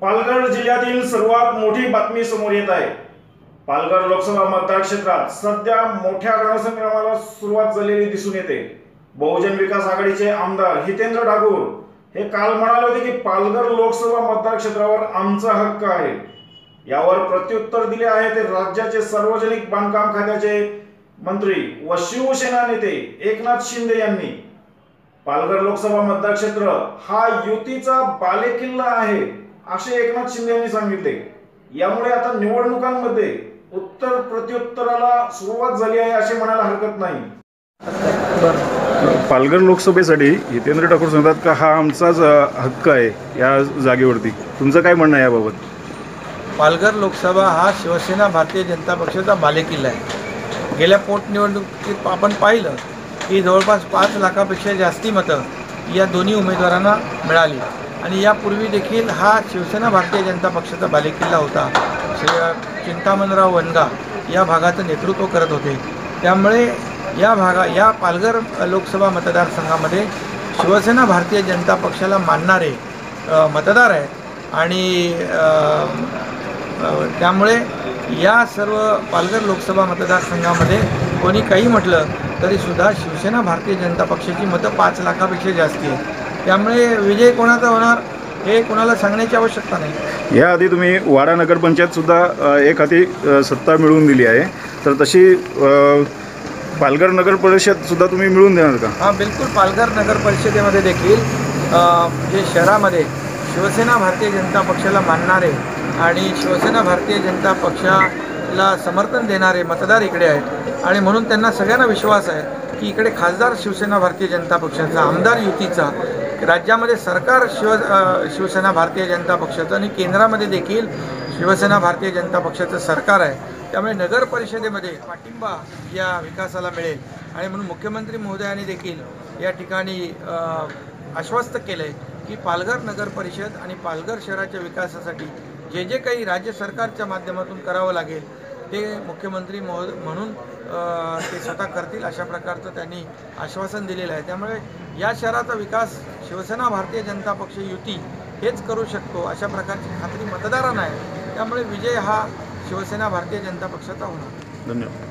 पालघर जिल्ह्यातील सर्वात मोठी बातमी समोर येत आहे. पालघर लोकसभा मतदारक्षेत्रात सध्या मोठ्या रणसंग्रामाला सुरुवात झालेली दिसून येते. बहुजन विकास आघाडीचे आमदार हितेंद्र ठाकूर हे काल म्हणाले होते की पालघर लोकसभा मतदारक्षेत्रावर आमचा हक्क आहे. यावर प्रत्युत्तर दिले आहे ते राज्याचे सार्वजनिक बांधकाम खात्याचे मंत्री व शिवसेना नेते एकनाथ शिंदे यांनी. पालघर लोकसभा मतदारक्षेत्र हा युतीचा बालेकिल्ला आहे. असे एकनाथ शिंदे यांनी सांगितले. यामुळे आता निवडणुकांमध्ये उत्तर प्रत्युत्तराला सुरुवात झाली आहे असे म्हणायला हरकत नाही. पालघर लोकसभेसाठी हितेंद्र ठाकूर सांगतात का हा आमचाच हक्क आहे या जागेवरती. तुमचं काय म्हणणं आहे याबाबत? पालघर लोकसभा हा शिवसेना भारतीय जनता पक्षाचा बालेकिल्ला आहे. गेल्या पोटनिवडणुकीत आपण पाहिलं की जवळपास पाच लाखापेक्षा जास्ती मतं या दोन्ही उमेदवारांना मिळाली. आणि यापूर्वी देखील हा शिवसेना भारतीय जनता पक्षाचा बालेकिल्ला होता. श्री चिंतामणराव वनगा या भागाचं नेतृत्व करत होते. त्यामुळे या भागा या पालघर लोकसभा मतदारसंघामध्ये शिवसेना भारतीय जनता पक्षाला मानणारे मतदार आहेत. आणि त्यामुळे या सर्व पालघर लोकसभा मतदारसंघामध्ये कोणी काही म्हटलं तरीसुद्धा शिवसेना भारतीय जनता पक्षाची मतं पाच लाखापेक्षा जास्ती आहे त्यामुळे विजय कोणाचा होणार हे कोणाला सांगण्याची आवश्यकता नाही. याआधी तुम्ही वाडा नगरपंचायत सुद्धा अ, एक हाती सत्ता मिळवून दिली आहे. तर तशी अ, पालघर नगर परिषद सुद्धा तुम्ही मिळवून देणार का? हां बिलकुल. पालघर नगर परिषदेमध्ये देखील अ, जे शहरामध्ये शिवसेना भारतीय जनता पक्षाला मानणारे आणि शिवसेना भारतीय जनता पक्षाला समर्थन देणारे मतदार इकडे आहेत. आणि म्हणून त्यांना सगळ्यांना विश्वास आहे की इकडे खासदार शिवसेना भारतीय जनता पक्षाचा आमदार युतीचा राज्यामध्ये सरकार शिव शिवसेना भारतीय जनता पक्षाचं आणि केंद्रामध्ये देखील शिवसेना भारतीय जनता पक्षाचं सरकार आहे. त्यामुळे नगर परिषदेमध्ये पाठिंबा या विकासाला मिळेल. आणि म्हणून मुख्यमंत्री महोदयांनी देखील या ठिकाणी आश्वस्त केलं आहे की पालघर नगर परिषद आणि पालघर शहराच्या विकासासाठी जे जे काही राज्य सरकारच्या माध्यमातून करावं लागेल ते मुख्यमंत्री महोद म्हणून ते स्वतः करतील अशा प्रकारचं त्यांनी आश्वासन दिलेलं आहे. त्यामुळे या शहराचा विकास शिवसेना भारतीय जनता पक्ष युती हेच करू शकतो अशा प्रकारची खात्री मतदारांना आहे. त्यामुळे विजय हा शिवसेना भारतीय जनता पक्षाचा होणार. धन्यवाद.